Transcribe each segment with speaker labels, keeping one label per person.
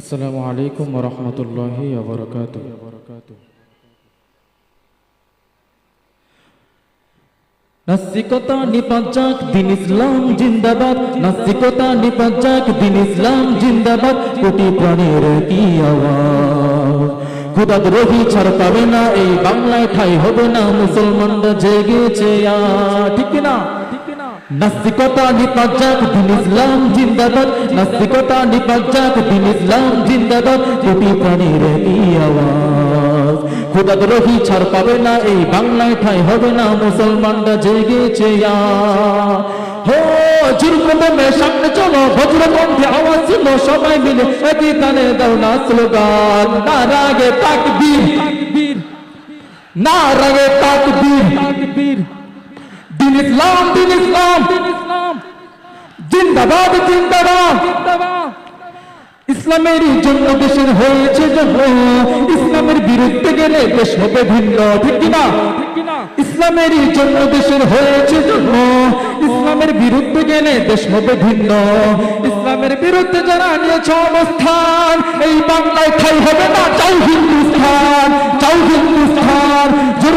Speaker 1: আসসালামু আলাইকুম রহমতুল্লাহি ওবরাকাত নাস্তিকতা নিপাজাক দিন ইসলাম জিন্দাবাদ। নাস্তিকতা নিপাজাক দিন ইসলাম জিন্দাবাদ। কোটি প্রাণের কি আওয়াজ? খুদা দ্রোহী ছাড় পাবে না, এই বাংলায় ঠাই হবে না। মুসলমানরা জেগেছে ঠিক না নাস্তিকতা নিপাজাক দিন ইসলাম জিন্দাবাদ। নাস্তিকতা নিপাজাক দিন ইসলাম জিন্দাবাদ। কোটি প্রাণীর আওয়াজ। খোদা দ্রোহী ছাড় পাবে না, এই বাংলায় ঠাই হবে না, মুসলমানরা জেগেছে। হো জুরকদমে সামনে চলো বজ্র কণ্ঠে আওয়াজ ছিল সবাই মিলে একই তানে দাও না স্লোগান। নারাগে তাকবীর। নারাগে তাকবীর। তাকবীর দিন ইসলাম দিন ইসলাম। জিন্দাবাদ জিন্দাবাদ। ইসলামের জন্য দেশের হয়েছে ইসলামের বিরুদ্ধে গেলে দেশ হবে ভিন্ন ঠিক কিনা? ইসলামের জন্য দেশের হয়েছে জন্ম ইসলামের বিরুদ্ধে গেলে দেশ হবে ভিন্ন। ইসলামের বিরুদ্ধে যারা নিয়েছে অবস্থান এই বাংলায় ঠাই হবে না চাও হিন্দুস্থান চাও হিন্দুস্থান। জোর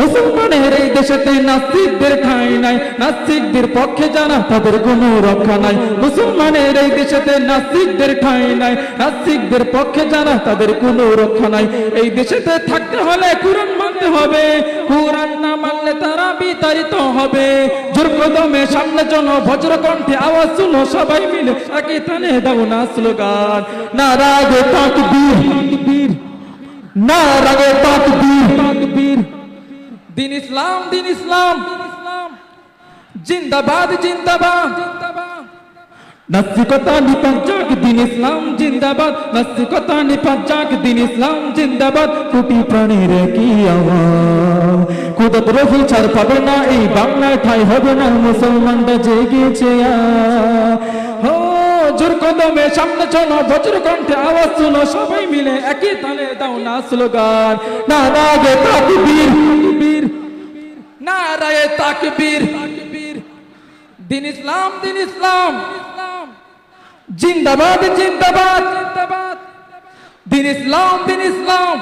Speaker 1: মুসলমানের এই দেশেতে নাস্তিকদের ঠাঁই নাই, নাস্তিকদের পক্ষে জানা তাদের কোনো রক্ষা নাই। মুসলমানের এই দেশেতে নাস্তিকদের ঠাঁই নাই, নাস্তিকদের পক্ষে জানা তাদের কোনো রক্ষা নাই। এই দেশেতে থাকতে হলে কোরআন মানতে হবে, কোরআন না মানলে তারা বিতাড়িত হবে। জোর সামনে জন বজ্র কণ্ঠে আওয়াজ শুনো সবাই মিলে একই তানে দাও না স্লোগান। নারাগে তাকবীর তাকবীর নারাগে তাকবীর তাকবীর দিন ইসলাম দিন ইসলাম। জিন্দাবাদ জিন্দাবাদ। নাস্তিকতা দিন ইসলাম, জিন্দাবাদ। নাস্তিকতা দিন ইসলাম, জিন্দাবাদ। কোটি প্রাণীর কি আওয়াজ। ছাড় পাবে না, এই বাংলায় ঠাই হবে না, মুসলমানরা জেগেছে হো, জোর কদমে সামনে চলো, বজ্র কণ্ঠে আওয়াজ শুনো সবাই মিলে একই তালে দাও না স্লোগান। না রাগে তাকবীর তাকবীর না রাগে তাকবীর। দিন ইসলাম দিন ইসলাম। জিন্দাবাদ জিন্দাবাদ। দিন ইসলাম দিন ইসলাম।